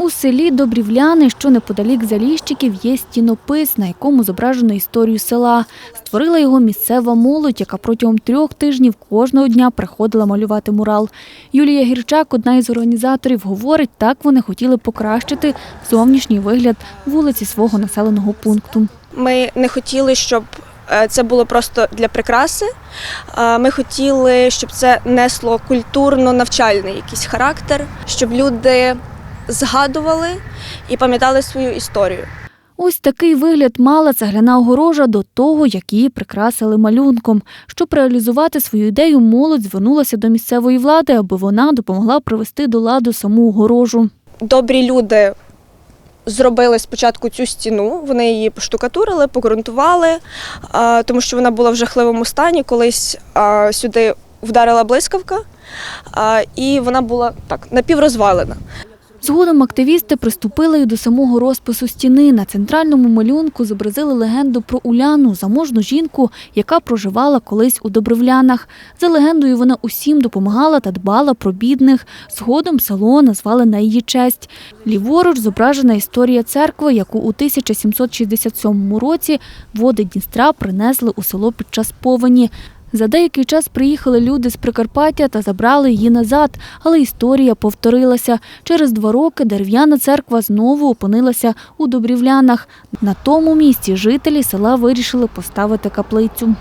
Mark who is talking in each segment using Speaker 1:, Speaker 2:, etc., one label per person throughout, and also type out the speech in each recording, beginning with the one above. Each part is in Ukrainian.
Speaker 1: У селі Добрівляни, що неподалік Заліщиків, є стінопис, на якому зображено історію села. Створила його місцева молодь, яка протягом трьох тижнів кожного дня приходила малювати мурал. Юлія Гірчак, одна із організаторів, говорить, так вони хотіли покращити зовнішній вигляд вулиці свого населеного пункту.
Speaker 2: Ми не хотіли, щоб е, це було просто для прикраси. Е, Ми хотіли, щоб це несло культурно-навчальний якийсь характер, щоб люди згадували і пам'ятали свою історію.
Speaker 1: Ось такий вигляд мала цегляна огорожа до того, як її прикрасили малюнком. Щоб реалізувати свою ідею, молодь звернулася до місцевої влади, аби вона допомогла привести до ладу саму огорожу.
Speaker 2: Добрі люди зробили спочатку цю стіну, вони її поштукатурили, погрунтували, тому що вона була в жахливому стані. Колись сюди вдарила блискавка, і вона була так напіврозвалена.
Speaker 1: Згодом активісти приступили й до самого розпису стіни. На центральному малюнку зобразили легенду про Уляну, заможну жінку, яка проживала колись у Добривлянах. За легендою, вона усім допомагала та дбала про бідних. Згодом село назвали на її честь. Ліворуч зображена історія церкви, яку у 1767 році води Дністра принесли у село під час повені. За деякий час приїхали люди з Прикарпаття та забрали її назад, але історія повторилася. Через два роки дерев'яна церква знову опинилася у Добрівлянах. На тому місці жителі села вирішили поставити каплицю.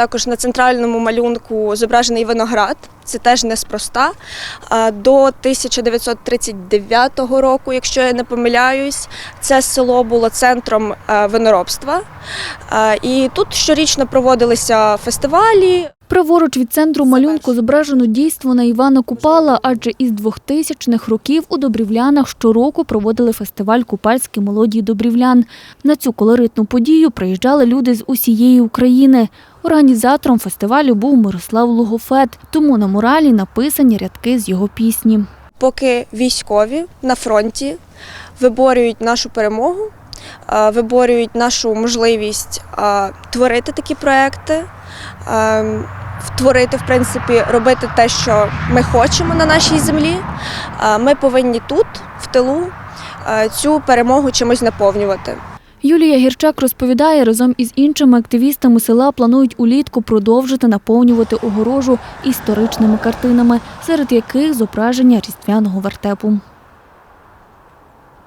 Speaker 2: Також на центральному малюнку зображений виноград. Це теж неспроста. До 1939 року, якщо я не помиляюсь, це село було центром е, виноробства. І тут щорічно проводилися фестивалі.
Speaker 1: Праворуч від центру малюнку зображено дійство на Івана Купала, адже із 2000-х років у Добрівлянах щороку проводили фестиваль купальські мелодії Добрівлян. На цю колоритну подію приїжджали люди з усієї України. Організатором фестивалю був Мирослав Логофет, тому на муралі написані рядки з його пісні.
Speaker 2: Поки військові на фронті виборюють нашу перемогу, виборюють нашу можливість творити такі проекти, е, творити, в принципі, робити те, що ми хочемо на нашій землі. Ми повинні тут, в тилу, цю перемогу чимось наповнювати.
Speaker 1: Юлія Гірчак розповідає, разом із іншими активістами села планують улітку продовжити наповнювати огорожу історичними картинами, серед яких зображення різдвяного вертепу.